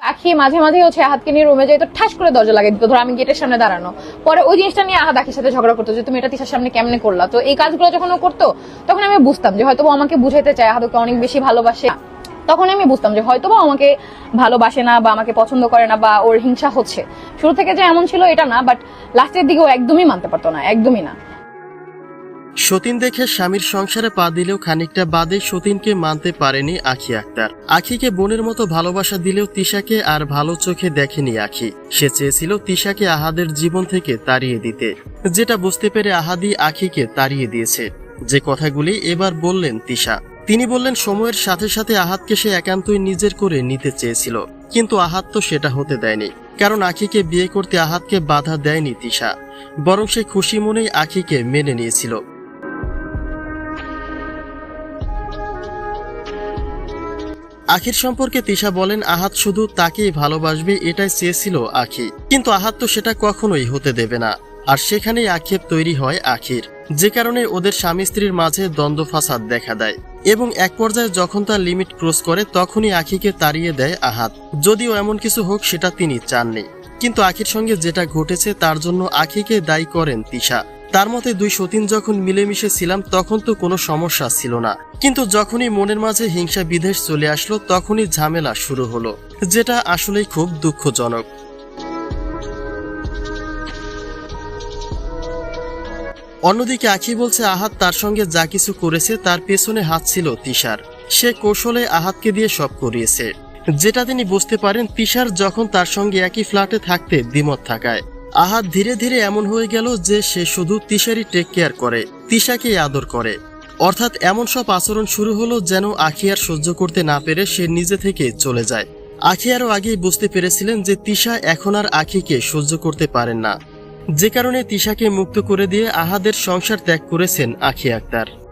আখি মাঝে মাঝে হচ্ছে আহাতকে নিয়ে রুমে যাই, তো ঠাস করে দরজা লাগিয়ে দিত। ধর আমি গেটের সামনে দাঁড়ানো। পরে ওই জিনিসটা নিয়ে আহাত আখির সাথে ঝগড়া করতো যে, তুমি এটা তিসার সামনে কেমনে করলা? তো এই কাজগুলো যখন ও করতো, তখন আমি বুঝতাম যে হয়তো আমাকে বুঝাইতে চায়, আহাতকে অনেক বেশি ভালোবাসে। তখন আমি বুঝতাম যে হয়তো বা আমাকে ভালোবাসে না বা আমাকে পছন্দ করে না বা ওর হিংসা হচ্ছে। শুরু থেকে যে এমন ছিল এটা না বাট লাস্টের দিকে ও একদমই মানতে পারতো না, একদমই না। সতীন দেখে স্বামীর সংসারে পা দিলেও খানিকটা বাদে সতীনকে মানতে পারেনি আখি আক্তার। আখিকে বোনের মতো ভালোবাসা দিলেও তিশাকে আর ভালো চোখে দেখেনি আখি। সে চেয়েছিল তিশাকে আহাদের জীবন থেকে তাড়িয়ে দিতে। যেটা বুঝতে পেরে আহাদি আখিকে তাড়িয়ে দিয়েছে। যে কথাগুলি এবার বললেন তিশা। তিনি বললেন, সময়ের সাথে সাথে আহাতকে সে একান্তই নিজের করে নিতে চেয়েছিল। কিন্তু আহাত তো সেটা হতে দেয়নি। কারণ আখিকে বিয়ে করতে আহাতকে বাধা দেয়নি তিশা। বরং সে খুশি মনেই আখিকে মেনে নিয়েছিল। আখির সম্পর্কে তিশা বলেন, আহাত শুধু তাকেই ভালোবাসবে, এটাই চেয়েছিল আখি। কিন্তু আহাত তো সেটা কখনোই হতে দেবে না। আর সেখানেই আক্ষেপ তৈরি হয় আখির। যে কারণে ওদের স্বামী স্ত্রীর মাঝে দ্বন্দ্ব ফাসাদ দেখা দেয়। এবং এক পর্যায়ে যখন তার লিমিট ক্রস করে, তখনই আখিকে তাড়িয়ে দেয় আহাত। যদিও এমন কিছু হোক, সেটা তিনি চাননি। কিন্তু আখির সঙ্গে যেটা ঘটেছে, তার জন্য আখিকে দায়ী করেন তিশা। তার মতে দুই সতীন যখন মিলেমিশে ছিলাম, তখন তো কোনো সমস্যা ছিল না। কিন্তু যখনই মনের মাঝে হিংসা বিদেশ চলে আসলো, তখনই ঝামেলা শুরু হলো, যেটা আসলেই খুব দুঃখজনক। অন্যদিকে আখি বলছে, আহাত তার সঙ্গে যা কিছু করেছে, তার পেছনে হাত ছিল তিশার। সে কৌশলে আহাতকে দিয়ে সব করিয়েছে। যেটা তিনি বুঝতে পারেন, তিশার যখন তার সঙ্গে একই ফ্ল্যাটে থাকতে দ্বিমত থাকায়। আহাত ধীরে ধীরে এমন হয়ে গেল যে সে শুধু তিশারই টেক কেয়ার করে, তিশাকেই আদর করে। অর্থাৎ এমন সব আচরণ শুরু হলো যেন আখি আর সহ্য করতে না পেরে সে নিজে থেকে চলে যায়। আখি আরও আগেই বুঝতে পেরেছিলেন যে তিশা এখন আর আখিকে সহ্য করতে পারেন না। যে কারণে তিশাকে মুক্ত করে দিয়ে আহাদের সংসার ত্যাগ করেছেন আখি আক্তার।